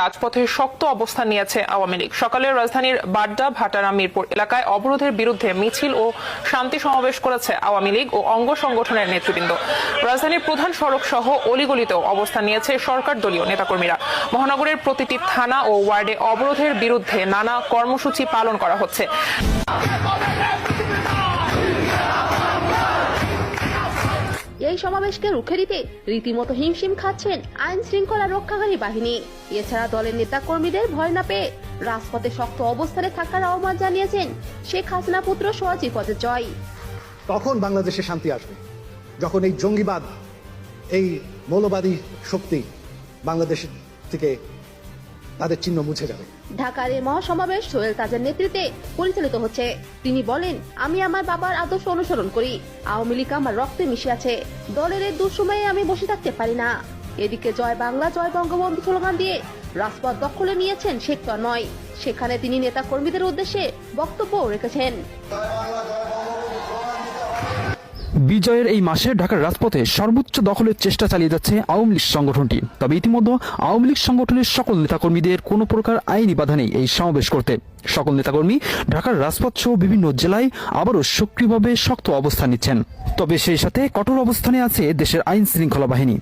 রাজপথে শক্ত অবস্থান নিয়েছে আওয়ামী লীগ। সকালে রাজধানীর বাড্ডা, ভাটারা, মিরপুর এলাকায় অবরোধের বিরুদ্ধে মিছিল ও শান্তি সমাবেশ করেছে আওয়ামী লীগ ও অঙ্গ সংগঠনের নেতৃবৃন্দ। রাজধানীর প্রধান সড়ক সহ অলিগলিতেও অবস্থান নিয়েছে সরকার দলীয় নেতাকর্মীরা। মহানগরের প্রতিটি থানা ও ওয়ার্ডে অবরোধের বিরুদ্ধে নানা কর্মসূচি পালন করা হচ্ছে। এই সমাবেশকে রুখে দিতে রীতিমতো হিমশিম খাচ্ছেন আইন শৃঙ্খলা রক্ষাকারী বাহিনী। এছাড়া দলের নেতা কর্মীদের ভয় না পেয়ে রাজপথে শক্ত অবস্থানে থাকার আহ্বান জানিয়েছেন শেখ হাসিনা পুত্র সোয়াজি পদে জয় তখন বাংলাদেশে শান্তি আসবে। যখন এই জঙ্গিবাদ, এই মৌলবাদী শক্তি বাংলাদেশ থেকে তাদের চিহ্ন মুছে যাবে। ঢাকার এই মহাসমাবেশ সোহেল তাজের নেতৃত্বে পরিচালিত হচ্ছে। তিনি বলেন আমি আমার বাবার আদর্শ অনুসরণ করি। আওয়ামী লীগ আমার রক্তে মিশে আছে। দলের এই দুঃসময়ে আমি বসে থাকতে পারি না। এদিকে জয় বাংলা জয় বঙ্গবন্ধু স্লোগান দিয়ে রাজপথ দখলে নিয়েছেন শেখ নয় সেখানে তিনি নেতা কর্মীদের উদ্দেশ্যে বক্তব্য রেখেছেন। বিজয়ের এই মাসে ঢাকার রাজপথে সর্বোচ্চ দখলের চেষ্টা চালিয়ে যাচ্ছে আওয়ামী লীগ সংগঠনটি। তবে ইতিমধ্যে আওয়ামী লীগ সংগঠনের সকল নেতাকর্মীদের কোনো প্রকার আইনি বাধা নেই এই সমাবেশ করতে। সকল নেতাকর্মী ঢাকার রাজপথ সহ বিভিন্ন জেলায় আবারও সক্রিয়ভাবে শক্ত অবস্থান নিচ্ছেন। তবে সেই সাথে কঠোর অবস্থানে আছে দেশের আইন শৃঙ্খলা বাহিনী।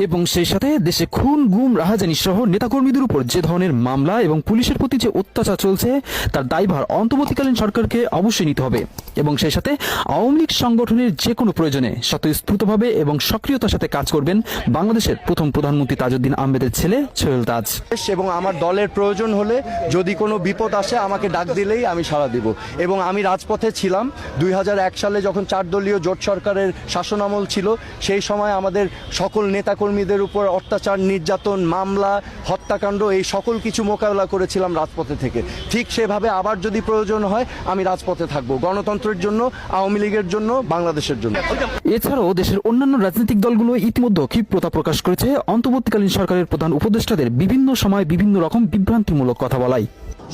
এবং সেই সাথে দেশে খুন, গুম, রাহাজানি সহ নেতাকর্মীদের উপর যে ধরনের মামলা এবং পুলিশের প্রতি যে অত্যাচার চলছে, তার দায়ভার অন্তর্বর্তীকালীন সরকারকে অবশ্যই নিতে হবে। এবং সেই সাথে আওয়ামী লীগ সংগঠনের যে কোনো প্রয়োজনে স্বতঃস্ফূর্তভাবে এবং সক্রিয়তার সাথে কাজ করবেন বাংলাদেশের প্রথম প্রধানমন্ত্রী তাজউদ্দিন আহমেদের ছেলে সোহেল তাজ। এবং আমার দলের প্রয়োজন হলে যদি কোনো বিপদ আসে, আমাকে ডাক দিলেই আমি সাড়া দিব। এবং আমি রাজপথে ছিলাম। দুই হাজার এক সালে যখন চার দলীয় জোট সরকারের শাসনামল ছিল, সেই সময় আমাদের সকল নেতাকর্মীদের উপর অত্যাচার নির্যাতন মামলা হত্যাকাণ্ড এই সকল কিছু মোকাবেলা করেছিলাম রাজপথে থেকে। ঠিক সেভাবে আবার যদি প্রয়োজন হয় আমি রাজপথে থাকব। গণতন্ত্রের জন্য আওয়ামী লীগের জন্য বাংলাদেশের জন্য। এছাড়াও দেশের অন্যান্য রাজনৈতিক দলগুলো ইতিমধ্যে ক্ষিপ্রতা প্রকাশ করেছে। অন্তর্বর্তীকালীন সরকারের প্রধান উপদেষ্টাদের বিভিন্ন সময় বিভিন্ন রকম বিভ্রান্তিমূলক কথা বলাই।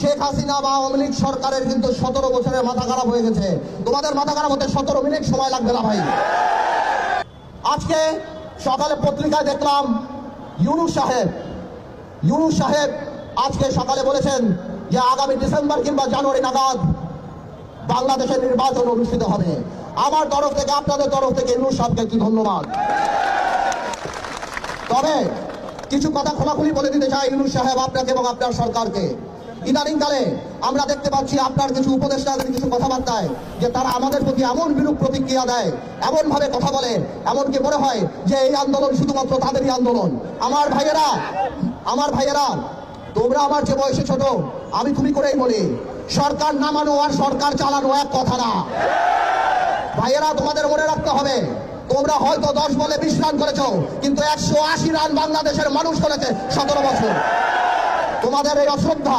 শেখ হাসিনা বা আওয়ামী লীগ সরকারের কিন্তু সতেরো বছরের মাথা খারাপ হয়ে গেছে। তোমাদের মাথা খারাপ হতে সতেরো মিনিট সময় লাগবে না ভাই। আজকে সকালে পত্রিকায় দেখলাম ইউনুস সাহেব। ইউনুস সাহেব আজকে সকালে বলেছেন যে আগামী ডিসেম্বর কিংবা জানুয়ারি নাগাদ বাংলাদেশের নির্বাচন অনুষ্ঠিত হবে। আমার তরফ থেকে, আপনাদের তরফ থেকে ইউনুস সাহেবকে কি ধন্যবাদ? তবে কিছু কথা খোলাখুলি বলে দিতে চাই ইউনুস সাহেব আপনাকে এবং আপনার সরকারকে। ইদানিংকালে আমরা দেখতে পাচ্ছি আপনার কিছু উপদেষ্টাদের কিছু কথাবার্তায় যে তারা আমাদের প্রতি এমন বিরূপ প্রতিক্রিয়া দেয় এমন ভাবে কথা বলে, এমনকি মনে হয় যে এই আন্দোলন শুধুমাত্র তাদেরই আন্দোলন। আমার ভাইয়েরা আমার ভাইয়েরা, তোমরা আমার যে বয়সে ছোট, আমি তুমি করেই বলি, সরকার নামানো আর সরকার চালানো এক কথা না। ভাইয়েরা, তোমাদের মনে রাখতে হবে, তোমরা হয়তো দশ বলে বিশ রান করেছ, কিন্তু একশো আশি রান বাংলাদেশের মানুষ করেছে সতেরো বছর। তোমাদের এই অশ্রদ্ধা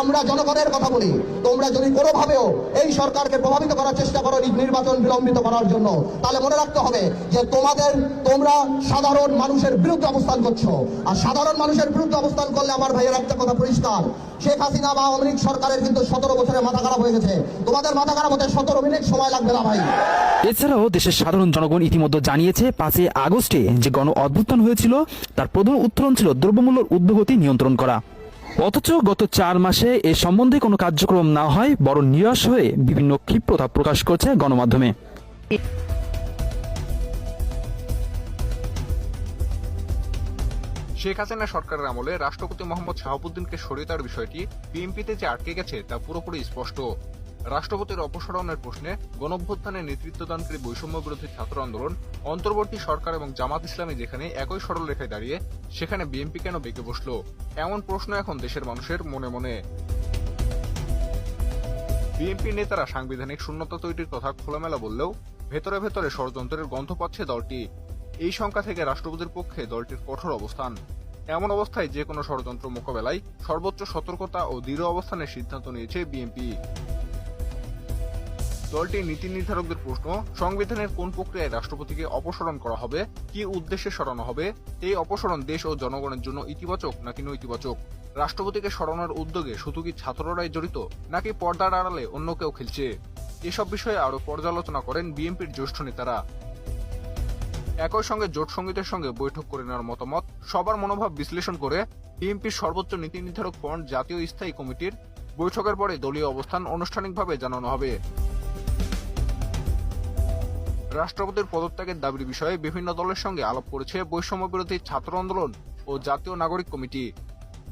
আমরা জনগণের কথা বলি। তোমরা যদি কোনোভাবেও এই সরকারকে প্রভাবিত করার চেষ্টা করো নির্বাচন বিলম্বিত করার জন্য, তাহলে মনে রাখতে হবে যে তোমাদের, তোমরা সাধারণ মানুষের বিরুদ্ধে অবস্থান করছ। আর সাধারণ মানুষের বিরুদ্ধে অবস্থান করলে আমার ভাইয়ের একটা কথা পরিষ্কার। শেখ হাসিনা বা লীগ সরকারের কিন্তু সতেরো বছরের মাথা খারাপ হয়ে গেছে। তোমাদের মাথা খারাপ হতে সতেরো মিনিট সময় লাগবে না ভাই। এছাড়াও দেশের সাধারণ জনগণ ইতিমধ্যে জানিয়েছে, পাঁচই আগস্টে যে গণ অভ্যুত্থান হয়েছিল, তার প্রধান উত্তরণ ছিল দ্রব্যমূল্যের ঊর্ধ্বগতি নিয়ন্ত্রণ করা। অথচ গত চার মাসে এ সম্বন্ধে কোনো কার্যক্রম না হয় বড় নিরাশ হয়ে বিভিন্ন ক্ষিপ্রতা প্রকাশ করছে গণমাধ্যমে। শেখ হাসিনা সরকারের আমলে রাষ্ট্রপতি মোহাম্মদ শাহাবুদ্দিনকে সরিয়ে দেওয়ার বিষয়টি বিএনপিতে যে আটকে গেছে তা পুরোপুরি স্পষ্ট। রাষ্ট্রপতির অপসারণের প্রশ্নে গণভ্যুত্থানের নেতৃত্বদানকারী বৈষম্য বিরোধী ছাত্র আন্দোলন, অন্তর্বর্তী সরকার এবং জামাত ইসলামী যেখানে একই সরলরেখায় দাঁড়িয়ে, সেখানে বিএনপি কেন বেঁকে বসল? এমন প্রশ্ন এখন দেশের মানুষের মনে মনে। বিএনপি নেতারা সাংবিধানিক শূন্যতা তৈরির কথা খোলামেলা বললেও ভেতরে ভেতরে ষড়যন্ত্রের গন্ধ পাচ্ছে দলটি। এই সংখ্যা থেকে রাষ্ট্রপতির পক্ষে দলটির কঠোর অবস্থান। এমন অবস্থায় যে কোনো ষড়যন্ত্র মোকাবেলায় সর্বোচ্চ সতর্কতা ও দৃঢ় অবস্থানের সিদ্ধান্ত নিয়েছে বিএনপি। দলটির নীতি নির্ধারকদের প্রশ্ন, সংবিধানের কোন প্রক্রিয়ায় রাষ্ট্রপতিকে অপসারণ করা হবে, কি উদ্দেশ্যে সরানো হবে, এই অপসারণ দেশ ও জনগণের জন্য ইতিবাচক নাকি নৈতিবাচক? রাষ্ট্রপতিকে সরানোর উদ্যোগে শুধু কি ছাত্ররাই জড়িত, নাকি পর্দার আড়ালে অন্য কেউ খেলছে? এসব বিষয়ে আরও পর্যালোচনা করেন বিএনপির জ্যেষ্ঠ নেতারা। একই সঙ্গে জোট সঙ্গীতের সঙ্গে বৈঠক করে নেওয়ার মতামত, সবার মনোভাব বিশ্লেষণ করে বিএনপির সর্বোচ্চ নীতি নির্ধারক ফ্রন্ট জাতীয় স্থায়ী কমিটির বৈঠকের পরে দলীয় অবস্থান আনুষ্ঠানিকভাবে জানানো হবে। রাষ্ট্রপতির পদত্যাগের দাবির বিষয়ে বিভিন্ন দলের সঙ্গে আলাপ করেছে বৈষম্য বিরোধী ছাত্র আন্দোলন ও জাতীয় নাগরিক কমিটি।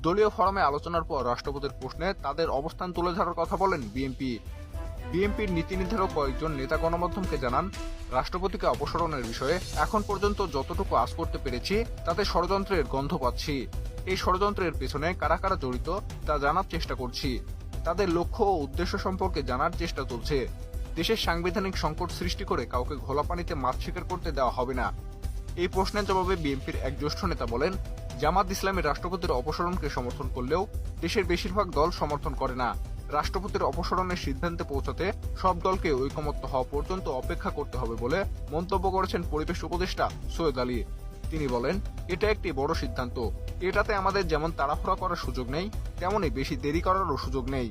দলীয় ফোরামে আলোচনার পর রাষ্ট্রপতির প্রশ্নে তাদের অবস্থান তুলে ধরার কথা বলেন বিএনপি। বিএনপির নীতি নির্ধারক কয়েকজন নেতা গণমাধ্যমকে জানান, রাষ্ট্রপতিকে অপসারণের বিষয়ে এখন পর্যন্ত যতটুকু আজ করতে পেরেছি, তাতে ষড়যন্ত্রের গন্ধ পাচ্ছি। এই ষড়যন্ত্রের পেছনে কারা কারা জড়িত তা জানার চেষ্টা করছি। তাদের লক্ষ্য ও উদ্দেশ্য সম্পর্কে জানার চেষ্টা চলছে। দেশের সাংবিধানিক সংকট সৃষ্টি করে কাউকে ঘোলা পানিতে মাছ শিকার করতে দেওয়া হবে না। এই প্রশ্নের জবাবে বিএনপির এক জ্যেষ্ঠ নেতা বলেন, জামাত ইসলামের রাষ্ট্রপতির অপসারণকে সমর্থন করলেও দেশের বেশিরভাগ দল সমর্থন করে না। রাষ্ট্রপতির অপসারণের সিদ্ধান্তে পৌঁছাতে সব দলকে ঐকমত্য হওয়া পর্যন্ত অপেক্ষা করতে হবে বলে মন্তব্য করেছেন পরিবেশ উপদেষ্টা সৈয়দ আলী। তিনি বলেন, এটা একটি বড় সিদ্ধান্ত। এটাতে আমাদের যেমন তাড়াহুড়া করার সুযোগ নেই তেমনই বেশি দেরি করারও সুযোগ নেই।